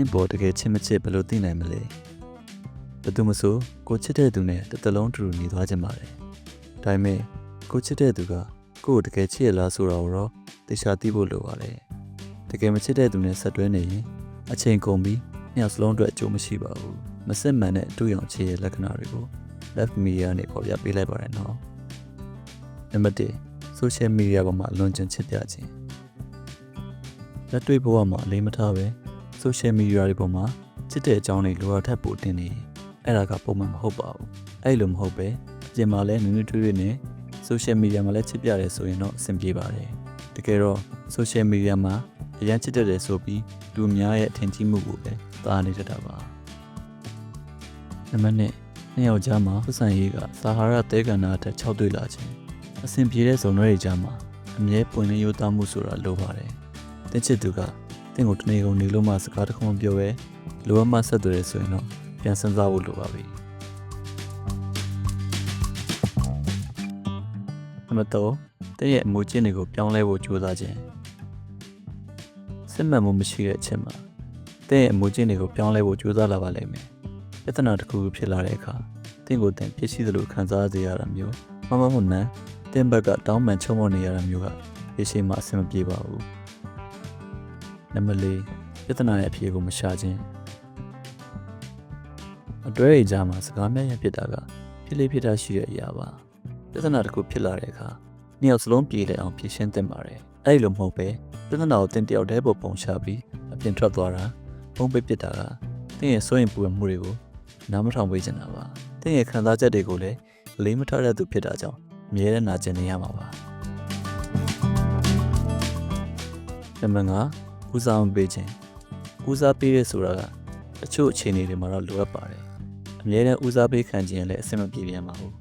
တင်းပေါ်တကယ်ချစ်မချစ်ဘယ်လိုသိနိုင်မလဲဘယ်သူမဆိုကိုချစ်တဲ့သူနဲ့တစ်သလုံးတူတူနေသွားကြမှာလေဒါပေမဲ့ကိုချစ်တဲ့သူကကိုယ့်ကိုတကယ်ချစ်ရလားဆိုတာကိုတော့သိချာသိဖို့လိုပါတယ်တကယ်မချစ်တဲ့သူနဲ့ဆက်တွဲနေရင်အချိန်ကုန်ပြီးနှစ်ယောက်စလုံးအတွက်အကျိုးမရှိပါဘူးမစစ်မှန်တဲ့အတူရောင်ချစ်ရဲ့လက္ခဏာတွေကို left media နဲ့ပေါ်ပြပေးလိုက်ပါတယ်နော်နံပါတ်1 social media ပေါ်မှာအလွန်ကျင်ချစ်ပြခြင်းလက်တွေ့ဘဝမှာအလေးမထားပဲ social media တွေပေါ်မှာချစ်တဲ့အကြောင်းတွေလိုအပ်ထက်ပိုတင်နေရင်အဲ့ဒါကပုံမှန်မဟုတ်ပါဘူးအဲ့လိုမဟုတ်ပဲအပြင်မှာလည်းနွေးနွေးထွေးထွေးနဲ့ social media မှာလည်းချစ်ပြတယ်ဆိုရင်တော့အဆင်ပြေပါတယ်တကယ်တော့ social media မှာအရန်ချစ်တတ်တယ်ဆိုပြီးလူအများရဲ့အထင်ကြီးမှုကိုပဲသာနေတတ်တာပါနံပါတ်1နှစ်ယောက်ကြားမှာဆက်ဆံရေးကစာဟာရတဲကန္နာအထက်6တွေ့လာခြင်းအဆင်ပြေတဲ့ဇုံတွေကြားမှာအမြဲပွင့်လင်းရိုးသားမှုဆိုတာလိုပါတယ်တင်ချစ်သူက တင့်ကိုတနေကုန်နေလို့မှစကားတစ်ခုမပြောပဲလိုအပ်မှဆက်သွယ်ရဆိုရင်တော့ပြန်စဉ်းစားဖို့လိုပါပြီနံပါတ်3တင့်ရဲ့အမူကျင့်တွေကိုပြောင်းလဲဖို့ကြိုးစားခြင်းစစ်မှန်မှုမရှိတဲ့အချက်မှာတင့်ရဲ့အမူကျင့်တွေကိုပြောင်းလဲဖို့ကြိုးစားလာပါလိမ့်မယ်ပြဿနာတစ်ခုခုဖြစ်လာတဲ့အခါတင့်ကိုတင်ဖြစ်ရှိသလိုခံစားစေရတာမျိုးမမမမှန်တင်ဘက်ကတောင်းပန်ချုံမနေရတာမျိုးကရေရှည်မှာအဆင်မပြေပါဘူး နံပါတ်4ပြဿနာရဲ့အဖြေကိုမရှာခြင်းအတွဲတွေကြားမှာစကားများရဖြစ်တာကဖြစ်လေဖြစ်တာရှိတဲ့အရာပါပြဿနာတစ်ခုဖြစ်လာတဲ့အခါနှစ်ယောက်စလုံးပြေလည်အောင်ဖြေရှင်းသင့်ပါတယ်အဲ့လိုမဟုတ်ပဲပြဿနာကိုတင်တယောက်တည်းပေါ်ပုံချပြီးအပြင်ထွက်သွားတာပုံပိတ်ပစ်တာကတင်းရဲ့စိုးရင်ပူပန်မှုတွေကိုနားမထောင်ပေးချင်တာပါတင်းရဲ့ခံစားချက်တွေကိုလည်းအလေးမထားတဲ့သူဖြစ်တာကြောင့်အမြဲတမ်းနာကျင်နေရမှာပါနံပါတ်5 ဦးစားမပေးခြင်းဦးစားပေးရဆိုတာကတချို့အခြေအနေတွေမှာတော့လိုအပ်ပါတယ်အမြဲတမ်းဦးစားပေးခံခြင်းလည်းအဆင်မပြေပြန်ပါဘူး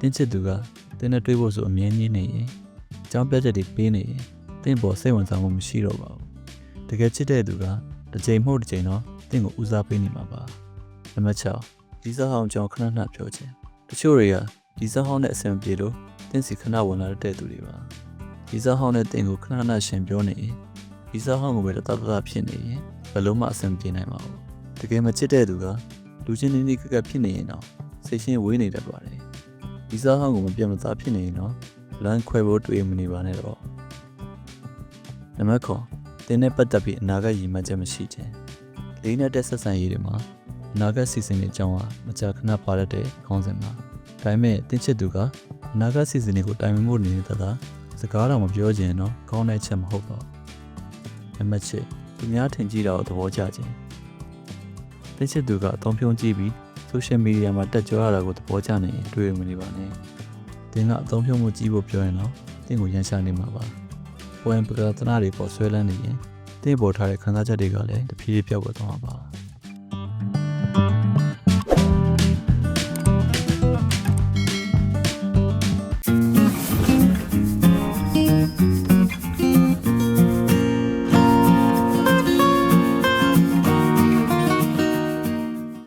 တင်းချစ်သူကတင်းနဲ့တွေးဖို့ဆိုအမြဲနည်းနေရင်အကြောင်းပြချက်တွေပေးနေရင်တင်းပေါ်စိတ်ဝင်စားမှုမရှိတော့ပါဘူးတကယ်ချစ်တဲ့သူကတစ်ချိန်မဟုတ်တစ်ချိန်တော့တင်းကိုဦးစားပေးနေမှာပါနံပါတ်6ဒီစားဟောင်းကြောင့်ခဏခဏပြောခြင်းတချို့တွေကဒီစားဟောင်းနဲ့အဆင်မပြေလို့တင်းစီခဏဝင်လာတဲ့သူတွေပါဒီစားဟောင်းနဲ့တင်းကိုခဏခဏရှင်ပြောနေရင် ဒီစားဟောင်းကိုပဲတတတဖြစ်နေရင်ဘယ်လို့မှအဆင်ပြေနိုင်မှာဘူးတကယ်မချစ်တဲ့သူကလူချင်းနေနေကကဖြစ်နေရင်တော့စိတ်ရှင်းဝေးနေတတ်ပါတယ်ဒီစားဟောင်းကိုမပြတ်မသားဖြစ်နေရင်တော့လမ်းခွဲဖို့တွေးမနေပါနဲ့တော့နံပါတ်9တင်းနဲ့ပတ်သက်ပြီးအနာဂတ်ရည်မှန်းချက်မရှိခြင်းလေးနဲ့တဲ့ဆက်ဆံရေးတွေမှာအနာဂတ်စီစဉ်တွေအကြောင်းဟာမကြာခဏပါတတ်တဲ့ခေါင်းစဉ်မှာဒါပေမဲ့တင်းချစ်သူကအနာဂတ်စီစဉ်တွေကိုတိုင်ပင်ဖို့နေနေတာသာစကားတော့မပြောချင်တော့ကောင်းတဲ့ချက်မဟုတ်ပါဘူး နံပါတ်7သူများထင်ကြည့်တာကိုသဘောကျခြင်းတင်းချစ်သူကအသုံးပြုံးကြည့်ပြီး social media မှာတက်ကြွရတာကိုသဘောကျနေရင်တွေ့မနေပါနဲ့တင်းကအသုံးပြုံးမှုကြီးဖို့ပြောရင်တော့တင်းကိုရန်ရှာနေမှာပါပွဲပကသနာတွေပေါ်ဆွဲလန်းနေရင်တင်းပေါ်ထားတဲ့ခံစားချက်တွေကလည်းတဖြည်းဖြည်းပြောက်သွားမှာပါ